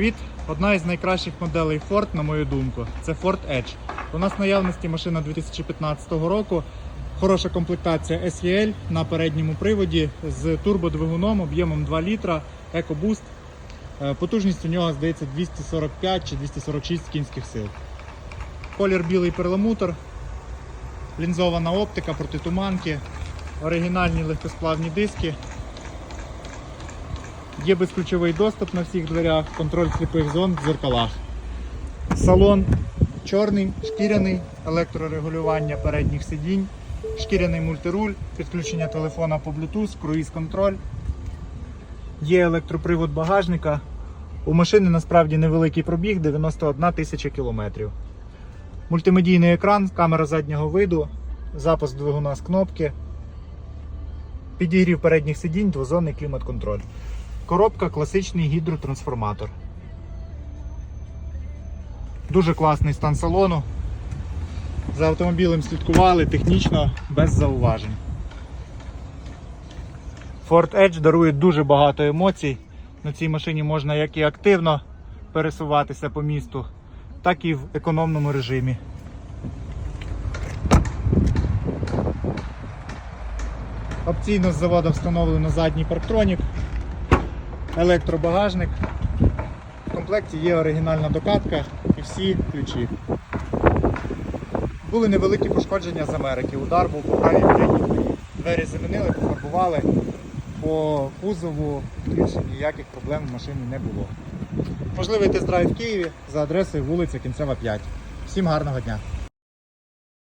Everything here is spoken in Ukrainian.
Привіт! Одна із найкращих моделей Ford, на мою думку, це Ford Edge. У нас в наявності машина 2015 року. Хороша комплектація SEL на передньому приводі з турбодвигуном об'ємом 2 літра, EcoBoost. Е, Потужність у нього, здається, 245 чи 246 кінських сил. Колір білий перламутр, лінзована оптика, протитуманки, оригінальні легкосплавні диски. Є безключовий доступ на всіх дверях, контроль сліпих зон в дзеркалах. Салон чорний, шкіряний, електрорегулювання передніх сидінь, шкіряний мультируль, підключення телефона по Bluetooth, круїз-контроль. Є електропривод багажника. У машини насправді невеликий пробіг 91 тисяча кілометрів. Мультимедійний екран, камера заднього виду, запуск двигуна з кнопки, підігрів передніх сидінь, двозонний клімат-контроль. Коробка класичний гідротрансформатор. Дуже класний стан салону. За автомобілем слідкували технічно без зауважень. Ford Edge дарує дуже багато емоцій. На цій машині можна як і активно пересуватися по місту, так і в економному режимі. Опційно з заводу встановлено задній парктронік, електробагажник. В комплекті є оригінальна докатка і всі ключі. Були невеликі пошкодження з Америки. Удар був по правій передній. Двері замінили, пофарбували. По кузову більше ніяких проблем в машині не було. Можливий тест-драйв в Києві за адресою вулиця Кінцева 5. Всім гарного дня!